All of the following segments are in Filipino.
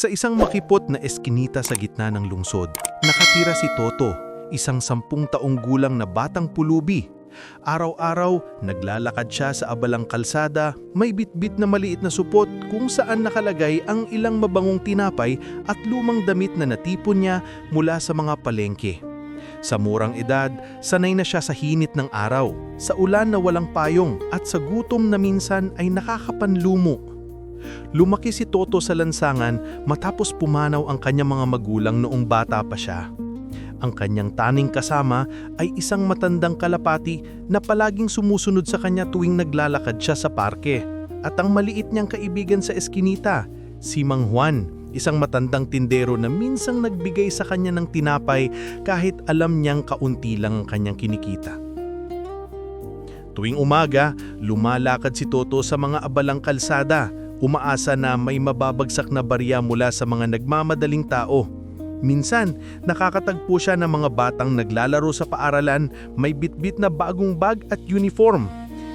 Sa isang makipot na eskinita sa gitna ng lungsod, nakatira si Toto, isang sampung taong gulang na batang pulubi. Araw-araw, naglalakad siya sa abalang kalsada, may bitbit na maliit na supot kung saan nakalagay ang ilang mabangong tinapay at lumang damit na natipon niya mula sa mga palengke. Sa murang edad, sanay na siya sa hinit ng araw, sa ulan na walang payong at sa gutom na minsan ay nakakapanlumo. Lumaki si Toto sa lansangan matapos pumanaw ang kanyang mga magulang noong bata pa siya. Ang kanyang taning kasama ay isang matandang kalapati na palaging sumusunod sa kanya tuwing naglalakad siya sa parke. At ang maliit niyang kaibigan sa eskinita, si Mang Juan, isang matandang tindero na minsang nagbigay sa kanya ng tinapay kahit alam niyang kaunti lang ang kanyang kinikita. Tuwing umaga, lumalakad si Toto sa mga abalang kalsada, umaasa na may mababagsak na barya mula sa mga nagmamadaling tao. Minsan, nakakatagpo siya ng mga batang naglalaro sa paaralan, may bitbit na bagong bag at uniform.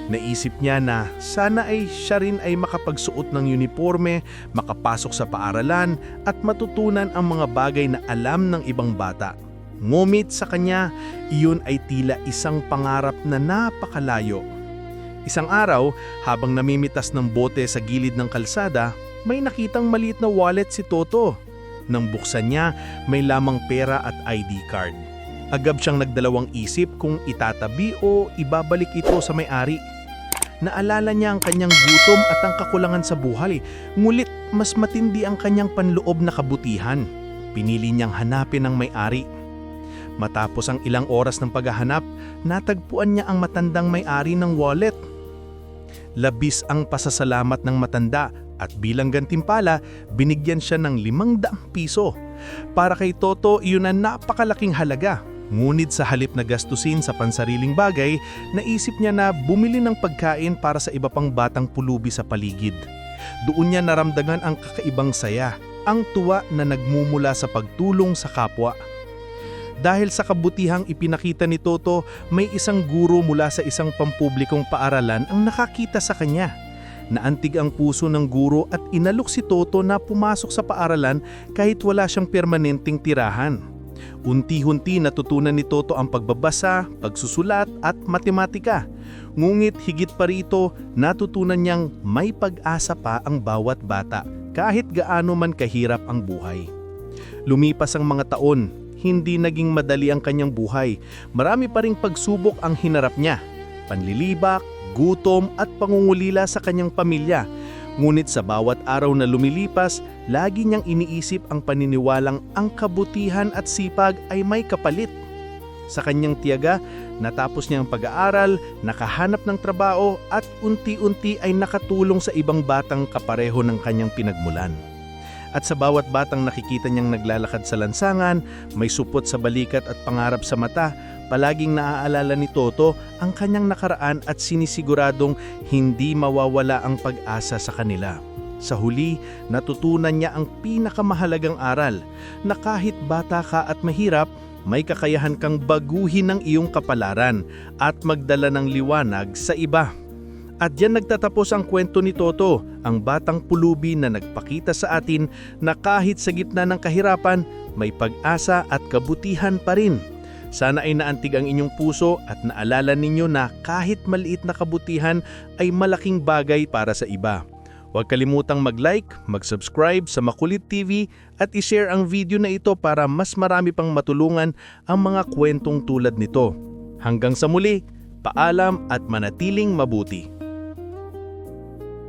Naisip niya na sana ay siya rin ay makapagsuot ng uniforme, makapasok sa paaralan at matutunan ang mga bagay na alam ng ibang bata. Ngumit sa kanya, iyon ay tila isang pangarap na napakalayo. Isang araw, habang namimitas ng bote sa gilid ng kalsada, may nakitang maliit na wallet si Toto. Nang buksan niya, may lamang pera at ID card. Agad siyang nagdalawang isip kung itatabi o ibabalik ito sa may-ari. Naalala niya ang kanyang gutom at ang kakulangan sa buhay, ngulit mas matindi ang kanyang panloob na kabutihan. Pinili niyang hanapin ang may-ari. Matapos ang ilang oras ng paghahanap, natagpuan niya ang matandang may-ari ng wallet. Labis ang pasasalamat ng matanda at bilang gantimpala, binigyan siya ng 500 piso. Para kay Toto, iyon ang napakalaking halaga. Ngunit sa halip na gastusin sa pansariling bagay, naisip niya na bumili ng pagkain para sa iba pang batang pulubi sa paligid. Doon niya naramdaman ang kakaibang saya, ang tuwa na nagmumula sa pagtulong sa kapwa. Dahil sa kabutihang ipinakita ni Toto, may isang guro mula sa isang pampublikong paaralan ang nakakita sa kanya. Naantig ang puso ng guro at inalok si Toto na pumasok sa paaralan kahit wala siyang permanenteng tirahan. Unti-hunti natutunan ni Toto ang pagbabasa, pagsusulat at matematika. Ngunit higit pa rito, natutunan niyang may pag-asa pa ang bawat bata kahit gaano man kahirap ang buhay. Lumipas ang mga taon, hindi naging madali ang kanyang buhay. Marami pa ring pagsubok ang hinarap niya. Panlilibak, gutom at pangungulila sa kanyang pamilya. Ngunit sa bawat araw na lumilipas, lagi niyang iniisip ang paniniwalang ang kabutihan at sipag ay may kapalit. Sa kanyang tiyaga, natapos niya ang pag-aaral, nakahanap ng trabaho at unti-unti ay nakatulong sa ibang batang kapareho ng kanyang pinagmulan. At sa bawat batang nakikita niyang naglalakad sa lansangan, may supot sa balikat at pangarap sa mata, palaging naaalala ni Toto ang kanyang nakaraan at sinisiguradong hindi mawawala ang pag-asa sa kanila. Sa huli, natutunan niya ang pinakamahalagang aral na kahit bata ka at mahirap, may kakayahan kang baguhin ang iyong kapalaran at magdala ng liwanag sa iba. At yan nagtatapos ang kwento ni Toto, ang batang pulubi na nagpakita sa atin na kahit sa gitna ng kahirapan, may pag-asa at kabutihan pa rin. Sana ay naantig ang inyong puso at naalala ninyo na kahit maliit na kabutihan ay malaking bagay para sa iba. Huwag kalimutang mag-like, mag-subscribe sa Makulit TV at i-share ang video na ito para mas marami pang matulungan ang mga kwentong tulad nito. Hanggang sa muli, paalam at manatiling mabuti.